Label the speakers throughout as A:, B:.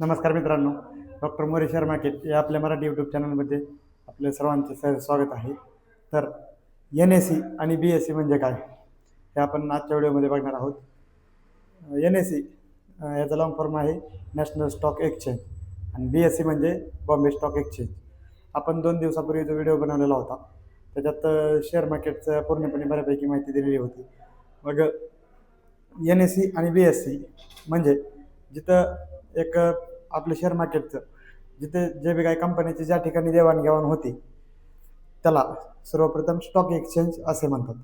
A: नमस्कार मित्रांनो doctor More share market या आपल्या मराठी यूट्यूब चॅनलमध्ये आपल्या सर्वांचे सह स्वागत आहे. तर एन एस सी आणि बी एस सी म्हणजे काय हे आपण आजच्या व्हिडिओमध्ये बघणार आहोत. एन एस सी याचा लॉंग फॉर्म आहे नॅशनल स्टॉक एक्सचेंज आणि बी एस सी म्हणजे बॉम्बे स्टॉक एक्सचेंज आपण दोन दिवसापूर्वी जो व्हिडिओ बनवलेला होता त्याच्यात शेअर मार्केटचं पूर्णपणे बऱ्यापैकी माहिती दिलेली होती. मग एन एस सी आणि बी एस सी म्हणजे जिथं एक आपलं शेअर मार्केटचं जिथे जे बी काही कंपन्याची ज्या ठिकाणी देवाणघेवाण होती त्याला सर्वप्रथम स्टॉक एक्सचेंज असे म्हणतात.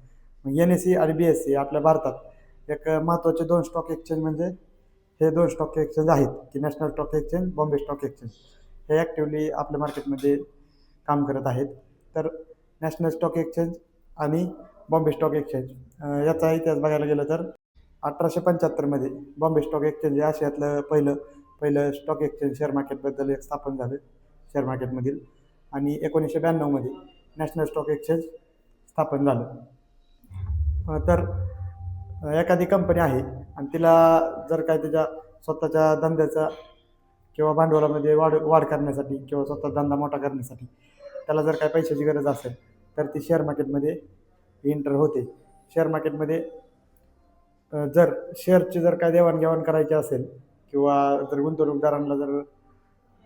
A: मग एन एस सी आणि बी एस सी आपल्या भारतात एक महत्त्वाचे दोन स्टॉक एक्सचेंज म्हणजे हे दोन स्टॉक एक्सचेंज आहेत की national stock exchange Bombay stock exchange हे ॲक्टिवली आपल्या मार्केटमध्ये काम करत आहेत. तर नॅशनल स्टॉक एक्सचेंज आणि बॉम्बे स्टॉक एक्सचेंज याचा इतिहास बघायला गेलं तर अठराशे पंच्याहत्तरमध्ये बॉम्बे स्टॉक एक्सचेंज हे आशियातलं पहिलं पहिलं स्टॉक एक्सचेंज शेअर मार्केटबद्दल एक स्थापन झालं शेअर मार्केटमधील आणि एकोणीसशे ब्याण्णवमध्ये नॅशनल स्टॉक एक्सचेंज स्थापन झालं. तर एखादी कंपनी आहे आणि तिला जर काय त्याच्या स्वतःच्या धंद्याचा किंवा भांडवलामध्ये वाढ वाढ करण्यासाठी किंवा स्वतः धंदा मोठा करण्यासाठी त्याला जर काय पैशाची गरज असेल तर ती शेअर मार्केटमध्ये एंटर होते. शेअर मार्केटमध्ये जर शेअरची जर काय देवाणघेवाण करायची असेल किंवा जर गुंतवणूकदारांना जर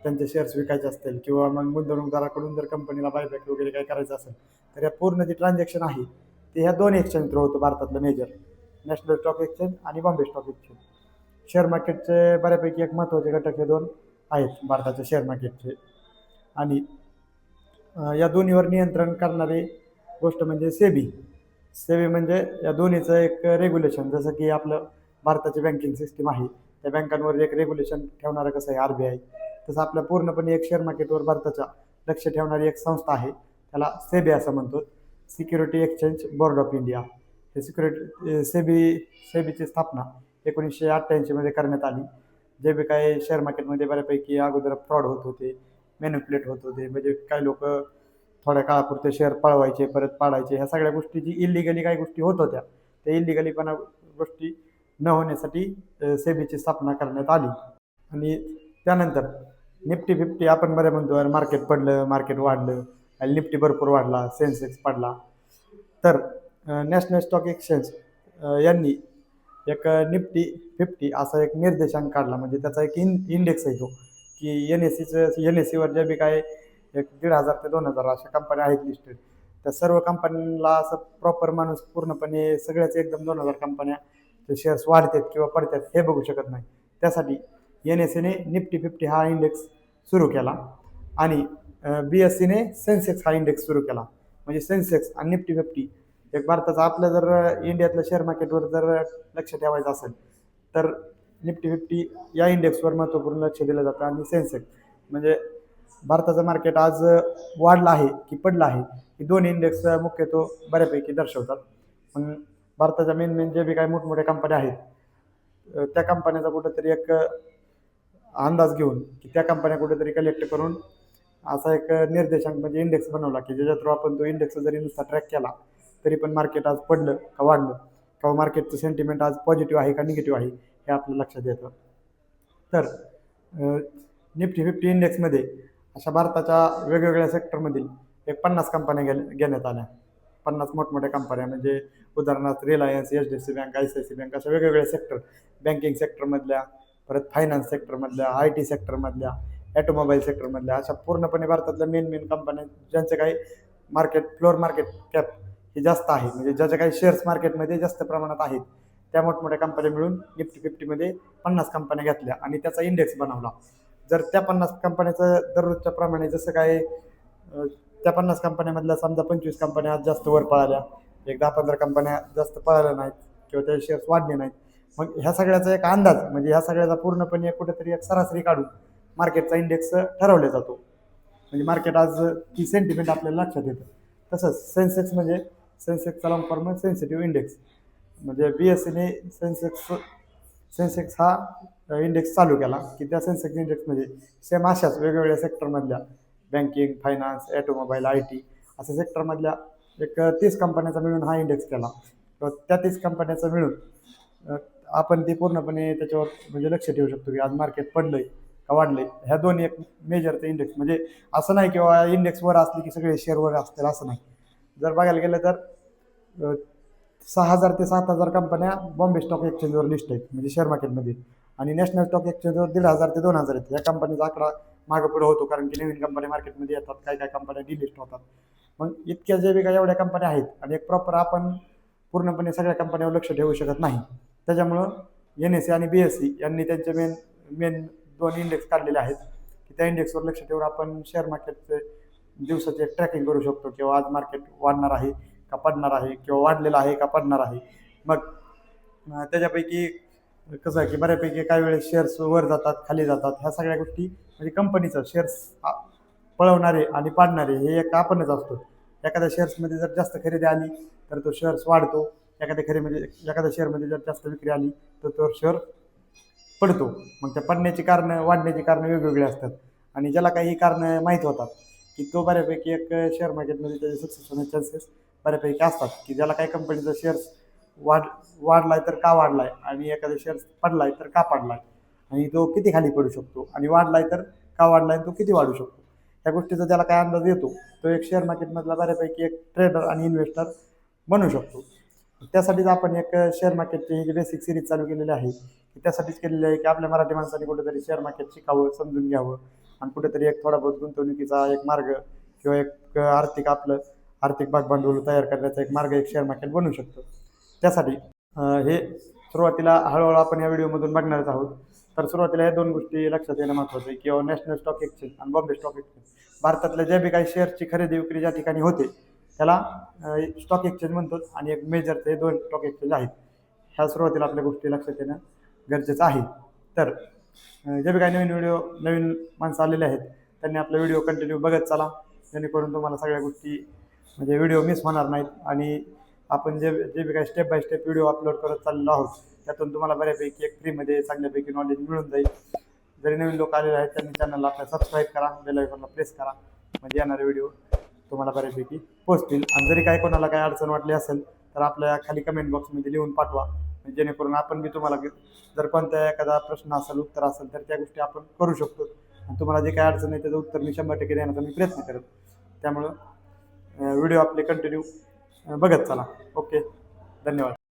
A: त्यांचे शेअर्स विकायचे असतील किंवा मग गुंतवणूकदाराकडून जर कंपनीला बायबॅक वगैरे काय करायचं असेल तर या पूर्ण जे ट्रान्झॅक्शन आहे ते ह्या दोन एक्सचेंज थ्रू होतं भारतातलं मेजर नॅशनल स्टॉक एक्सचेंज आणि बॉम्बे स्टॉक एक्सचेंज शेअर मार्केटचे बऱ्यापैकी एक महत्त्वाचे घटक हे दोन आहेत भारताच्या शेअर मार्केटचे आणि या दोन्हीवर नियंत्रण करणारी गोष्ट म्हणजे सेबी. सेबी म्हणजे या दोन्हीचं एक रेग्युलेशन जसं की आपलं भारताची बँकिंग सिस्टीम आहे. त्या बँकांवर एक रेग्युलेशन ठेवणारं कसं आहे आर बी आय तसं आपल्या पूर्णपणे एक शेअर मार्केटवर भारताच्या लक्ष ठेवणारी एक संस्था आहे. त्याला सेबी असं म्हणतो. Security exchange board of India हे सिक्युरिटी सेबी सेबीची स्थापना एकोणीसशे अठ्ठ्याऐंशीमध्ये करण्यात आली. जे बी काही शेअर मार्केटमध्ये बऱ्यापैकी अगोदर फ्रॉड होत होते मॅन्युप्लेट होत होते म्हणजे काही लोक थोड्या काळापुरते शेअर पळवायचे परत पाडायचे ह्या सगळ्या गोष्टी जी इलिगली काही गोष्टी होत होत्या त्या इलिगलीपणा गोष्टी न होण्यासाठी सेबीची स्थापना करण्यात आली. आणि त्यानंतर निफ्टी फिफ्टी आपण बरे म्हणतो मार्केट पडलं मार्केट वाढलं आणि निफ्टी भरपूर वाढला सेन्सेक्स पडला. तर नॅशनल स्टॉक एक्सचेंज यांनी एक निफ्टी फिफ्टी असा एक निर्देशांक काढला. म्हणजे त्याचा एक इन इंडेक्स आहे तो की एन एस सीचं एन एस सीवर जे बी काय एक दीड हजार ते दोन हजार अशा कंपन्या आहेत लिस्टेड त्या सर्व कंपन्यांना असं प्रॉपर माणूस पूर्णपणे सगळ्याच एकदम दोन हजार कंपन्या ते शेअर्स वाढतात किंवा पडतात हे बघू शकत नाही. त्यासाठी एन एस सीने निफ्टी फिफ्टी हा इंडेक्स सुरू केला. आणि बी एस सीने सेन्सेक्स हा इंडेक्स सुरू केला. म्हणजे सेन्सेक्स आणि निफ्टी फिफ्टी एक भारताचं आपलं जर इंडियातल्या शेअर मार्केटवर जर लक्ष ठेवायचं असेल तर निफ्टी फिफ्टी या इंडेक्सवर महत्त्वपूर्ण लक्ष दिलं जातं आणि सेन्सेक्स म्हणजे भारताचं मार्केट आज वाढलं आहे की पडलं आहे ही दोन इंडेक्स मुख्यत्वे बऱ्यापैकी दर्शवतात. पण भारताच्या मेन मेन जे बी काही मोठमोठ्या कंपन्या आहेत त्या कंपन्याचा कुठंतरी एक अंदाज घेऊन की त्या कंपन्या कुठेतरी कलेक्ट करून असा एक निर्देशांक म्हणजे इंडेक्स बनवला की ज्याच्या थ्रू आपण तो इंडेक्स जरी नुसता ट्रॅक केला तरी पण मार्केट आज पडलं का वाढलं किंवा मार्केटचं सेंटिमेंट आज पॉझिटिव्ह आहे का निगेटिव्ह आहे हे आपल्या लक्षात येतं. तर निफ्टी फिफ्टी इंडेक्समध्ये अशा भारताच्या वेगवेगळ्या सेक्टरमधील एक पन्नास कंपन्या घे घेण्यात आल्या. पन्नास मोठमोठ्या कंपन्या म्हणजे उदाहरणार्थ Reliance H D F C bank I C I C bank अशा वेगवेगळ्या सेक्टर बँकिंग सेक्टरमधल्या परत फायनान्स सेक्टरमधल्या आय टी सेक्टरमधल्या ॲटोमोबाईल सेक्टरमधल्या अशा पूर्णपणे भारतातल्या मेन मेन कंपन्या ज्यांचे काही मार्केट फ्लोअर मार्केट कॅप हे जास्त आहे. म्हणजे ज्याच्या काही शेअर्स मार्केटमध्ये जास्त प्रमाणात आहेत. त्या मोठमोठ्या कंपन्या मिळून निफ्टी फिफ्टीमध्ये पन्नास कंपन्या घेतल्या आणि त्याचा इंडेक्स बनवला. जर त्या पन्नास कंपन्याचं दररोजच्या प्रमाणे जसं काय त्या पन्नास कंपन्यामधल्या समजा पंचवीस कंपन्या आज जास्त वर पळाल्या एक दहा पंधरा कंपन्या जास्त पळाल्या नाहीत किंवा त्या शेअर्स वाढले नाहीत. मग ह्या सगळ्याचा एक अंदाज म्हणजे ह्या सगळ्याचा पूर्णपणे कुठेतरी एक सरासरी काढून मार्केटचा इंडेक्स ठरवला जातो. म्हणजे मार्केट आज ती सेंटिमेंट आपल्याला लक्षात येतं. तसंच सेन्सेक्स म्हणजे सेन्सेक्सचा लॉंग फॉर्म सेन्सिटिव्ह इंडेक्स म्हणजे बी एस सीने सेन्सेक्स सेन्सेक्स हा इंडेक्स चालू केला की त्या सेन्सेक्स इंडेक्समध्ये सेम अशाच वेगवेगळ्या सेक्टरमधल्या banking finance automobile I T अशा सेक्टरमधल्या एक तीस कंपन्याचा मिळून हा इंडेक्स केला. तर त्या तीस कंपन्याचा मिळून आपण ते पूर्णपणे त्याच्यावर म्हणजे लक्ष ठेवू शकतो की आज मार्केट पडलंय का वाढलंय. ह्या दोन्ही एक मेजरचं इंडेक्स म्हणजे असं नाही किंवा इंडेक्स वर असले की सगळे शेअर वर असतील असं नाही. जर बघायला गेलं तर सहा हजार ते सात हजार कंपन्या बॉम्बे स्टॉक एक्सचेंजवर लिस्ट आहेत म्हणजे शेअर मार्केटमध्ये आणि नॅशनल स्टॉक एक्सचेंजवर दीड हजार ते दोन हजार आहेत. या कंपनीचा आकडा मागं पुढे होतो कारण की नवीन कंपन्या मार्केटमध्ये येतात काय काय कंपन्या डिलिस्ट होतात. मग इतक्या जे वेगळ्या एवढ्या कंपन्या आहेत आणि एक प्रॉपर आपण पूर्णपणे सगळ्या कंपन्यावर लक्ष ठेवू शकत नाही. त्याच्यामुळं एन एस सी आणि बी एस सी यांनी त्यांचे मेन मेन दोन इंडेक्स काढलेले आहेत. की त्या इंडेक्सवर लक्ष ठेवून आपण शेअर मार्केटचे दिवसाचे ट्रॅकिंग करू शकतो किंवा आज मार्केट वाढणार आहे का पडणार आहे किंवा वाढलेलं आहे का पडणार आहे. मग त्याच्यापैकी कसं आहे की बऱ्यापैकी काही वेळेस शेअर्स वर जातात खाली जातात. ह्या सगळ्या गोष्टी म्हणजे कंपनीचं शेअर्स पळवणारे आणि पाडणारे हे एक आपणच असतो. एखाद्या शेअर्समध्ये जर जास्त खरेदी आली तर तो शेअर्स वाढतो. एखाद्या खरेमध्ये म्हणजे, एखाद्या शेअरमध्ये जर जास्त विक्री आली तर तो शेअर पडतो. मग त्या पडण्याची कारणं वाढण्याची कारणं वेगवेगळी असतात. आणि ज्याला काही कारणं माहीत होतात की तो बऱ्यापैकी एक शेअर मार्केटमध्ये त्याचे सक्सेस होण्याचे चान्सेस बऱ्यापैकी असतात. की ज्याला काही कंपनीचा शेअर्स वाढ वाढलाय तर का वाढलाय? आणि एखादा शेअर्स पडलाय तर का पडलाय? आणि तो किती खाली पडू शकतो? आणि वाढलाय तर का वाढलाय तो किती वाढू शकतो? त्या गोष्टीचा ज्याला काय अंदाज येतो तो एक शेअर मार्केटमधला बऱ्यापैकी एक ट्रेडर आणि इन्व्हेस्टर बनू शकतो. त्यासाठीच आपण एक शेअर मार्केटची ही जी बेसिक सिरीज चालू केलेली आहे की त्यासाठीच केलेली आहे की आपल्या मराठी माणसाने कुठेतरी शेअर मार्केट शिकावं समजून घ्यावं. आणि कुठेतरी एक थोडा बहुत गुंतवणुकीचा एक मार्ग किंवा एक आर्थिक आपलं आर्थिक भागभांडवल तयार करण्याचा एक मार्ग एक शेअर मार्केट बनू शकतो. त्यासाठी हे सुरुवातीला हळूहळू आपण या व्हिडिओमधून बघणारच आहोत. तर सुरुवातीला या दोन गोष्टी लक्षात येणं महत्त्वाचं आहे किंवा नॅशनल स्टॉक एक्सचेंज आणि बॉम्बे स्टॉक एक्सचेंज भारतातल्या ज्या बी काही शेअरची खरेदी विक्री ज्या ठिकाणी होते त्याला स्टॉक एक्सचेंज म्हणतो आणि एक मेजरचे दोन स्टॉक एक्सचेंज आहेत. ह्या सुरुवातीला आपल्या गोष्टी लक्षात येणं गरजेचं आहे. तर जे बी काही नवीन व्हिडिओ नवीन माणसं आलेले आहेत त्यांनी आपला व्हिडिओ कंटिन्यू बघत चला. जेणेकरून तुम्हाला सगळ्या गोष्टी म्हणजे व्हिडिओ मिस होणार नाहीत आणि आपण जे जे बी काही step by step video upload करत चाललो आहोत त्यातून तुम्हाला बऱ्यापैकी एक फ्रीमध्ये चांगल्यापैकी नॉलेज मिळून जाईल. जरी नवीन लोक आलेले आहेत त्यांनी चॅनलला आपल्या सबस्क्राईब करा बेल आयकॉनला प्रेस करा म्हणजे येणारे व्हिडिओ तुम्हाला बऱ्यापैकी पोचतील. आणि जरी काय कोणाला काही अडचण वाटली असेल तर आपल्या खाली कमेंट बॉक्समध्ये लिहून पाठवा. म्हणजे जेणेकरून आपण बी तुम्हाला जर कोणत्या एखादा प्रश्न असेल उत्तर असेल तर त्या गोष्टी आपण करू शकतो. आणि तुम्हाला जे काही अडचण आहे त्याचं उत्तर मी शंभर टक्के देण्याचा मी प्रयत्न करेन. त्यामुळं व्हिडिओ आपले कंटिन्यू बघत चला. ओके. धन्यवाद.